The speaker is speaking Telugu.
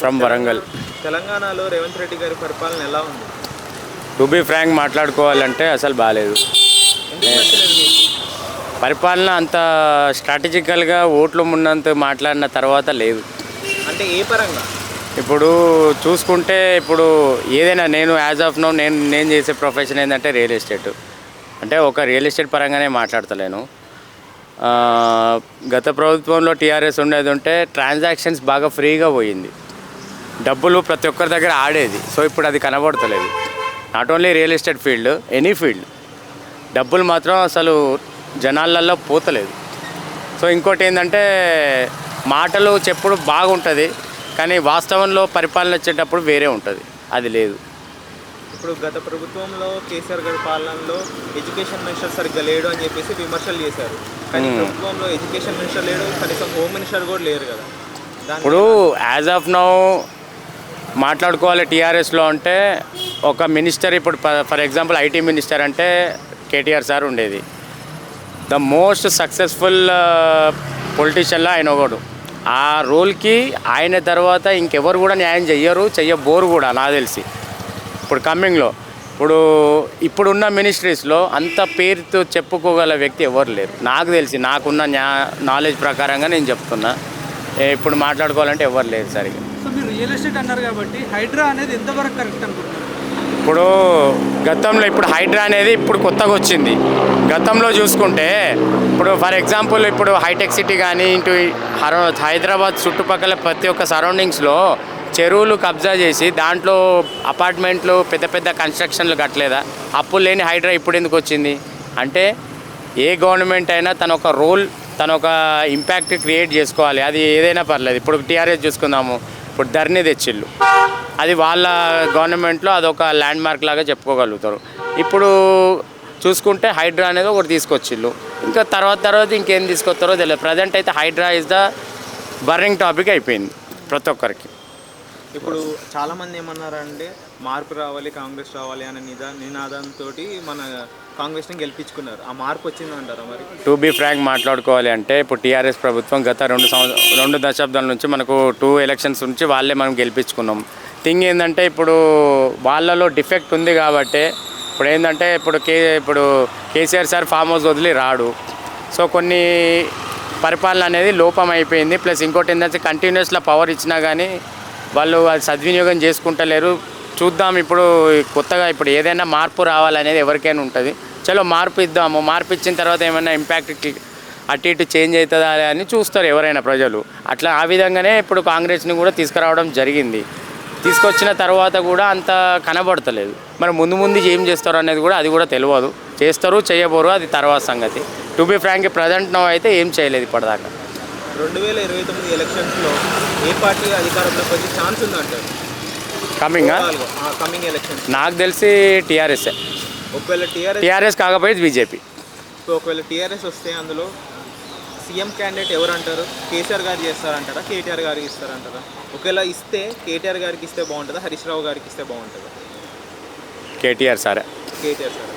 ఫ్రమ్ వరంగల్. తెలంగాణలో రేవంత్ రెడ్డి గారి పరిపాలన ఎలా ఉంది? టు బీ ఫ్రాంక్ మాట్లాడుకోవాలంటే అసలు బాగాలేదు పరిపాలన అంత స్ట్రాటజికల్గా ఓట్లు ఉన్నంత మాట్లాడిన తర్వాత లేదు. అంటే ఏ పరంగా? ఇప్పుడు చూసుకుంటే ఇప్పుడు ఏదైనా నేను యాజ్ ఆఫ్ నో నేను నేను చేసే ప్రొఫెషన్ ఏంటంటే రియల్ ఎస్టేట్. అంటే ఒక రియల్ ఎస్టేట్ పరంగానే మాట్లాడతలేను. గత ప్రభుత్వంలో టీఆర్ఎస్ ఉండేది ఉంటే ట్రాన్సాక్షన్స్ బాగా ఫ్రీగా పోయింది. డబ్బులు ప్రతి ఒక్కరి దగ్గర ఆడేది. సో ఇప్పుడు అది కనబడతలేదు. Not only real estate field any field డబ్బులు మాత్రం అసలు జనాలల్లో పోతలేదు. సో ఇంకోటి ఏంటంటే మాటలు చెప్పుడు బాగుంటుంది కానీ వాస్తవంలో పరిపాలన వచ్చేటప్పుడు వేరే ఉంటుంది. అది లేదు. ఇప్పుడు గత ప్రభుత్వంలో కేసీఆర్ గారి పాలనలో ఎడ్యుకేషన్ మినిస్టర్ సరిగ్గా లేడు అని చెప్పేసి విమర్శలు చేశారు. కానీ. ప్రభుత్వంలో ఎడ్యుకేషన్ మినిస్టర్ లేడు కనీసం హోమ్ మినిస్టర్ కూడా లేరు కదా. ఇప్పుడు యాజ్ ఆఫ్ నౌ మాట్లాడుకోవాలి టీఆర్ఎస్లో అంటే ఒక మినిస్టర్ ఇప్పుడు ఫర్ ఎగ్జాంపుల్ ఐటీ మినిస్టర్ అంటే కేటీఆర్ సార్ ఉండేది. ద మోస్ట్ సక్సెస్ఫుల్ పొలిటీషియన్లో ఆయన ఒకడు. ఆ రోల్కి ఆయన తర్వాత ఇంకెవరు కూడా న్యాయం చెయ్యరు చెయ్యబోరు కూడా నాకు తెలిసి. ఇప్పుడు కమ్మింగ్లో ఇప్పుడు ఇప్పుడున్న మినిస్ట్రీస్లో అంత పేరుతో చెప్పుకోగల వ్యక్తి ఎవరు లేరు. నాకు తెలిసి నాకున్న న్యా నాలెడ్జ్ ప్రకారంగా నేను చెప్తున్నా. ఇప్పుడు మాట్లాడుకోవాలంటే ఎవరు లేరు సరిగ్గా. రియల్ ఎస్టేట్ అన్నారు కాబట్టి హైడ్రా అనేది ఎంతవరకు కరెక్ట్ అనుకుంటున్నారు? ఇప్పుడు గతంలో ఇప్పుడు హైడ్రా అనేది ఇప్పుడు కొత్తగా వచ్చింది. గతంలో చూసుకుంటే ఇప్పుడు ఫర్ ఎగ్జాంపుల్ ఇప్పుడు హైటెక్ సిటీ కానీ ఇటు హర హైదరాబాద్ చుట్టుపక్కల ప్రతి ఒక్క సరౌండింగ్స్లో చెరువులు కబ్జా చేసి దాంట్లో అపార్ట్మెంట్లు పెద్ద పెద్ద కన్స్ట్రక్షన్లు కట్టలేదా? అప్పులు లేని హైడ్రా ఇప్పుడు ఎందుకు వచ్చింది? అంటే ఏ గవర్నమెంట్ అయినా తన ఒక రోల్ తన ఒక ఇంపాక్ట్ క్రియేట్ చేసుకోవాలి. అది ఏదైనా పర్లేదు. ఇప్పుడు టీఆర్ఎస్ చూసుకుందాము. ఇప్పుడు ధరణి తెచ్చిళ్ళు. అది వాళ్ళ గవర్నమెంట్లో అదొక ల్యాండ్ మార్క్ లాగా చెప్పుకోగలుగుతారు. ఇప్పుడు చూసుకుంటే హైడ్రా అనేది ఒకటి తీసుకొచ్చిళ్ళు. ఇంకా తర్వాత తర్వాత ఇంకేం తీసుకొస్తారో తెలియదు. ప్రజెంట్ అయితే HYDRAA is the burning topic అయిపోయింది ప్రతి ఒక్కరికి. ఇప్పుడు చాలామంది ఏమన్నారంటే మార్పు రావాలి కాంగ్రెస్ రావాలి అనే నిదా నినాదంతో మన కాంగ్రెస్ని గెలిపించుకున్నారు. ఆ మార్పు వచ్చిందంటారా మరి? టు బీ ఫ్రాంక్ మాట్లాడుకోవాలి అంటే ఇప్పుడు టీఆర్ఎస్ ప్రభుత్వం గత రెండు సంవత్సరం రెండు దశాబ్దాల నుంచి మనకు టూ ఎలక్షన్స్ నుంచి వాళ్ళే మనం గెలిపించుకున్నాం. థింగ్ ఏంటంటే ఇప్పుడు వాళ్ళలో డిఫెక్ట్ ఉంది కాబట్టి ఇప్పుడు ఏంటంటే ఇప్పుడు కే ఇప్పుడు కేసీఆర్ సార్ ఫామ్ హౌస్ వదిలి రాడు. సో కొన్ని పరిపాలన అనేది లోపం అయిపోయింది. ప్లస్ ఇంకోటి ఏంటంటే కంటిన్యూస్లో పవర్ ఇచ్చినా కానీ వాళ్ళు అది సద్వినియోగం చేసుకుంటలేరు. చూద్దాం ఇప్పుడు కొత్తగా ఇప్పుడు ఏదైనా మార్పు రావాలనేది ఎవరికైనా ఉంటుంది. చలో మార్పు ఇద్దాము. మార్పు ఇచ్చిన తర్వాత ఏమైనా ఇంపాక్ట్ అటు ఇటు చేంజ్ అవుతుందా అని చూస్తారు ఎవరైనా ప్రజలు. అట్లా ఆ విధంగానే ఇప్పుడు కాంగ్రెస్ని కూడా తీసుకురావడం జరిగింది. తీసుకొచ్చిన తర్వాత కూడా అంత కనబడతలేదు. మరి ముందు ముందు ఏం చేస్తారు అనేది కూడా అది కూడా తెలియదు. చేస్తారు చేయబోరు అది తర్వాత సంగతి. To be frank present no అయితే ఏం చేయలేదు ఇప్పటిదాకా. రెండు వేల ఇరవై తొమ్మిది ఎలక్షన్స్లో ఏ పార్టీ అధికారంలోకి వచ్చే ఛాన్స్ ఉందంటారు? కమింగా కమింగ్ ఎలక్షన్స్ నాకు తెలిసి టీఆర్ఎస్ ఒకవేళ టీఆర్ఎస్ టీఆర్ఎస్ కాకపోతే బీజేపీ. ఒకవేళ టీఆర్ఎస్ వస్తే అందులో సీఎం క్యాండిడేట్ ఎవరు అంటారు? కేసీఆర్ గారు చేస్తారంటారా? కేటీఆర్ గారికి ఇస్తారంటారా? ఒకవేళ ఇస్తే కేటీఆర్ గారికి ఇస్తే బాగుంటుందా? హరీష్ రావు గారికి ఇస్తే బాగుంటుందా? KTR sir. KTR sir.